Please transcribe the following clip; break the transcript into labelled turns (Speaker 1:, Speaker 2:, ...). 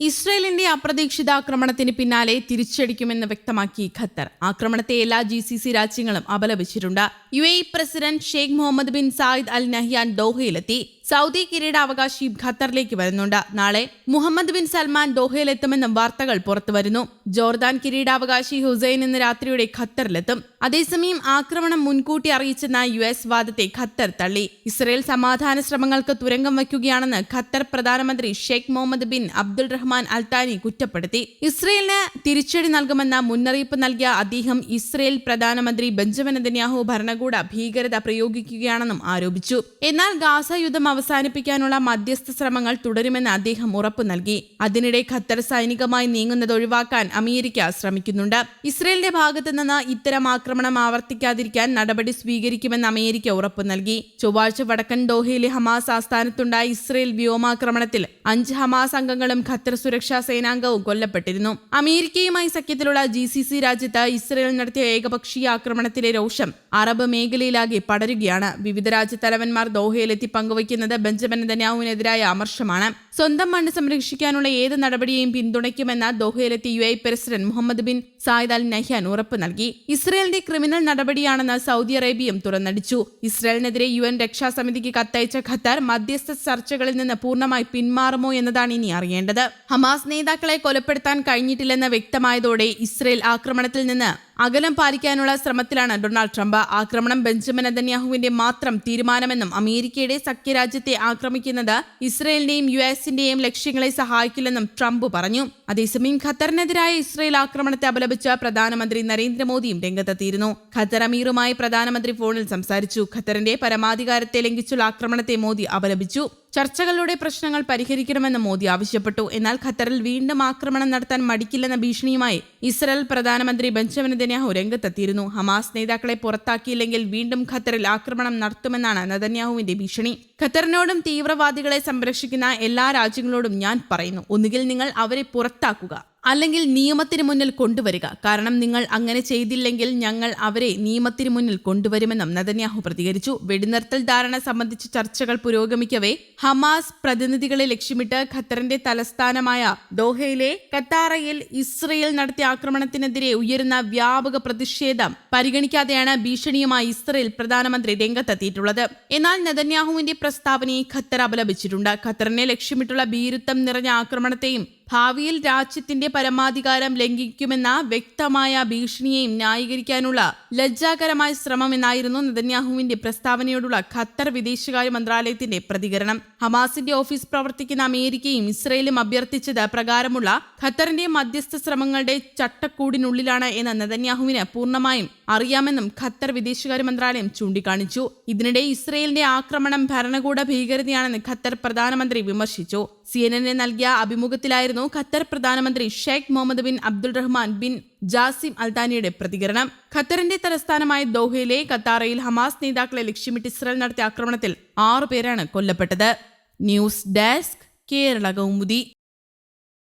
Speaker 1: ഇസ്രയേലിന്റെ അപ്രതീക്ഷിത ആക്രമണത്തിന് പിന്നാലെ തിരിച്ചടിക്കുമെന്ന് വ്യക്തമാക്കി ഖത്തർ. ആക്രമണത്തെ എല്ലാ ജി സി സി രാജ്യങ്ങളും അപലപിച്ചിട്ടുണ്ട്. U A president Sheikh Mohammed bin Zayed Al Nahyan ദോഹയിലെത്തി. Saudi കിരീടാവകാശി ഖത്തറിലേക്ക് വരുന്നുണ്ട്. നാളെ മുഹമ്മദ് ബിൻ സൽമാൻ ദോഹയിലെത്തുമെന്നും വാർത്തകൾ പുറത്തുവരുന്നു. ജോർദാൻ കിരീടാവകാശി ഹുസൈൻ ഇന്ന് രാത്രിയുടെ ഖത്തറിലെത്തും. അതേസമയം ആക്രമണം മുൻകൂട്ടി അറിയിച്ചെന്ന യു എസ് വാദത്തെ ഖത്തർ തള്ളി. ഇസ്രയേൽ സമാധാന ശ്രമങ്ങൾക്ക് തുരങ്കം വയ്ക്കുകയാണെന്ന് ഖത്തർ പ്രധാനമന്ത്രി Sheikh Mohammed bin Abdul Rahman Al Thani കുറ്റപ്പെടുത്തി. ഇസ്രയേലിന് തിരിച്ചടി നൽകുമെന്ന മുന്നറിയിപ്പ് നൽകിയ അദ്ദേഹം ഇസ്രയേൽ പ്രധാനമന്ത്രി ബെഞ്ചമിൻ നെതന്യാഹു ഭരണകൂട ഭീകരത പ്രയോഗിക്കുകയാണെന്നും ആരോപിച്ചു. എന്നാൽ ഗാസ യുദ്ധം അവസാനിപ്പിക്കാനുള്ള മധ്യസ്ഥ ശ്രമങ്ങൾ തുടരുമെന്ന് അദ്ദേഹം ഉറപ്പു നൽകി. അതിനിടെ ഖത്തർ സൈനികമായി നീങ്ങുന്നത് ഒഴിവാക്കാൻ അമേരിക്ക ശ്രമിക്കുന്നുണ്ട്. ഇസ്രയേലിന്റെ ഭാഗത്തു നിന്ന് ഇത്തരം ആക്രമണം ആവർത്തിക്കാതിരിക്കാൻ നടപടി സ്വീകരിക്കുമെന്ന് അമേരിക്ക ഉറപ്പു നൽകി. ചൊവ്വാഴ്ച വടക്കൻ ദോഹയിലെ ഹമാസ് ആസ്ഥാനത്തുണ്ടായ ഇസ്രയേൽ വ്യോമാക്രമണത്തിൽ അഞ്ച് ഹമാസ് അംഗങ്ങളും ഖത്തർ സുരക്ഷാ സേനാംഗവും കൊല്ലപ്പെട്ടിരുന്നു. അമേരിക്കയുമായി സഖ്യത്തിലുള്ള ജി സി സി രാജ്യത്ത് ഇസ്രയേൽ നടത്തിയ ഏകപക്ഷീയ ആക്രമണത്തിലെ രോഷം അറബ് മേഖലയിലാകെ പടരുകയാണ്. വിവിധ രാജ്യത്തലവന്മാർ ദോഹയിലെത്തി പങ്കുവയ്ക്കുന്നത് ബെഞ്ചമിൻ നെതന്യാഹുവിനെതിരായ അമർഷമാണ്. സ്വന്തം മണ്ണ് സംരക്ഷിക്കാനുള്ള ഏത് നടപടിയെയും പിന്തുണയ്ക്കുമെന്ന് ദോഹയിലെത്തിയ U president Mohammed bin Zayed Al Nahyan ഉറപ്പ് നൽകി. ഇസ്രയേലിന്റെ ക്രിമിനൽ നടപടിയാണെന്ന് സൗദി അറേബ്യയും തുറന്നടിച്ചു. ഇസ്രയേലിനെതിരെ യു എൻ രക്ഷാസമിതിക്ക് കത്തയച്ച ഖത്തർ മധ്യസ്ഥ ചർച്ചകളിൽ നിന്ന് പൂർണമായി പിന്മാറുമോ എന്നതാണ് ഇനി അറിയേണ്ടത്. ഹമാസ് നേതാക്കളെ കൊലപ്പെടുത്താൻ കഴിഞ്ഞിട്ടില്ലെന്ന് വ്യക്തമായതോടെ ഇസ്രയേൽ ആക്രമണത്തിൽ നിന്ന് അകലം പാലിക്കാനുള്ള ശ്രമത്തിലാണ് ഡൊണാൾഡ് ട്രംപ്. ആക്രമണം ബെഞ്ചമിൻ നെതന്യാഹുവിന്റെ മാത്രം തീരുമാനമെന്നും അമേരിക്കയുടെ സഖ്യരാജ്യത്തെ ആക്രമിക്കുന്നത് ഇസ്രയേലിന്റെയും യു എസിന്റെയും ലക്ഷ്യങ്ങളെ സഹായിക്കില്ലെന്നും ട്രംപ് പറഞ്ഞു. അതേസമയം ഖത്തറിനെതിരായ ഇസ്രയേൽ ആക്രമണത്തെ അപലപിച്ച് പ്രധാനമന്ത്രി നരേന്ദ്രമോദിയും രംഗത്തെത്തിയിരുന്നു. ഖത്തർ അമീറുമായി പ്രധാനമന്ത്രി ഫോണിൽ സംസാരിച്ചു. ഖത്തറിന്റെ പരമാധികാരത്തെ ലംഘിച്ചുള്ള ആക്രമണത്തെ മോദി അപലപിച്ചു. ചർച്ചകളിലൂടെ പ്രശ്നങ്ങൾ പരിഹരിക്കണമെന്ന് മോദി ആവശ്യപ്പെട്ടു. എന്നാൽ ഖത്തറിൽ വീണ്ടും ആക്രമണം നടത്താൻ മടിക്കില്ലെന്ന ഭീഷണിയുമായി ഇസ്രായേൽ പ്രധാനമന്ത്രി ബെഞ്ചമിൻ നെതന്യാഹു രംഗത്തെത്തിയിരുന്നു. ഹമാസ് നേതാക്കളെ പുറത്താക്കിയില്ലെങ്കിൽ വീണ്ടും ഖത്തറിൽ ആക്രമണം നടത്തുമെന്നാണ് നെതന്യാഹുവിന്റെ ഭീഷണി. ഖത്തറിനോടും തീവ്രവാദികളെ സംരക്ഷിക്കുന്ന എല്ലാ രാജ്യങ്ങളോടും ഞാൻ പറയുന്നു. ഒന്നുകിൽ നിങ്ങൾ അവരെ പുറത്താക്കുക. അല്ലെങ്കിൽ നിയമത്തിന് മുന്നിൽ കൊണ്ടുവരിക. കാരണം നിങ്ങൾ അങ്ങനെ ചെയ്തില്ലെങ്കിൽ ഞങ്ങൾ അവരെ നിയമത്തിന് മുന്നിൽ കൊണ്ടുവരുമെന്നും നദന്യാഹു പ്രതികരിച്ചു. വെടിനിർത്തൽ ധാരണ സംബന്ധിച്ച ചർച്ചകൾ പുരോഗമിക്കവേ ഹമാസ് പ്രതിനിധികളെ ലക്ഷ്യമിട്ട് ഖത്തറിന്റെ തലസ്ഥാനമായ ദോഹയിലെ കത്താറയിൽ ഇസ്രയേൽ നടത്തിയ ആക്രമണത്തിനെതിരെ ഉയരുന്ന വ്യാപക പ്രതിഷേധം പരിഗണിക്കാതെയാണ് ഭീഷണിയുമായി ഇസ്രയേൽ പ്രധാനമന്ത്രി രംഗത്തെത്തിയിട്ടുള്ളത്. എന്നാൽ നദന്യാഹുവിന്റെ പ്രസ്താവനയെ ഖത്തർ അപലപിച്ചിട്ടുണ്ട്. ഖത്തറിനെ ലക്ഷ്യമിട്ടുള്ള ഭീരുത്വം നിറഞ്ഞ ആക്രമണത്തെയും ഭാവിയിൽ രാജ്യത്തിന്റെ പരമാധികാരം ലംഘിക്കുമെന്ന വ്യക്തമായ ഭീഷണിയെയും ന്യായീകരിക്കാനുള്ള ലജ്ജാകരമായ ശ്രമമെന്നായിരുന്നു നെതന്യാഹുവിന്റെ പ്രസ്താവനയോടുള്ള ഖത്തർ വിദേശകാര്യ മന്ത്രാലയത്തിന്റെ പ്രതികരണം. ഹമാസിന്റെ ഓഫീസ് പ്രവർത്തിക്കുന്ന അമേരിക്കയും ഇസ്രയേലും അഭ്യർത്ഥിച്ചത് പ്രകാരമുള്ള ഖത്തറിന്റെ മധ്യസ്ഥ ശ്രമങ്ങളുടെ ചട്ടക്കൂടിനുള്ളിലാണ് എന്ന് നെതന്യാഹുവിന് പൂർണമായും അറിയാമെന്നും ഖത്തർ വിദേശകാര്യ മന്ത്രാലയം ചൂണ്ടിക്കാണിച്ചു. ഇതിനിടെ ഇസ്രയേലിന്റെ ആക്രമണം ഭരണകൂട ഭീകരതയാണെന്ന് ഖത്തർ പ്രധാനമന്ത്രി വിമർശിച്ചു. സി എൻ എന്നെ നൽകിയ അഭിമുഖത്തിലായിരുന്നു ഖത്തർ പ്രധാനമന്ത്രി Sheikh Mohammed bin Abdul Rahman bin Jassim അൽത്താനിയുടെ പ്രതികരണം. ഖത്തറിന്റെ തലസ്ഥാനമായ ദോഹയിലെ ഖത്താറയിൽ ഹമാസ് നേതാക്കളെ ലക്ഷ്യമിട്ട് ഇസ്രായേൽ നടത്തിയ ആക്രമണത്തിൽ ആറുപേരാണ് കൊല്ലപ്പെട്ടത്. News desk Kerala Kaumudi.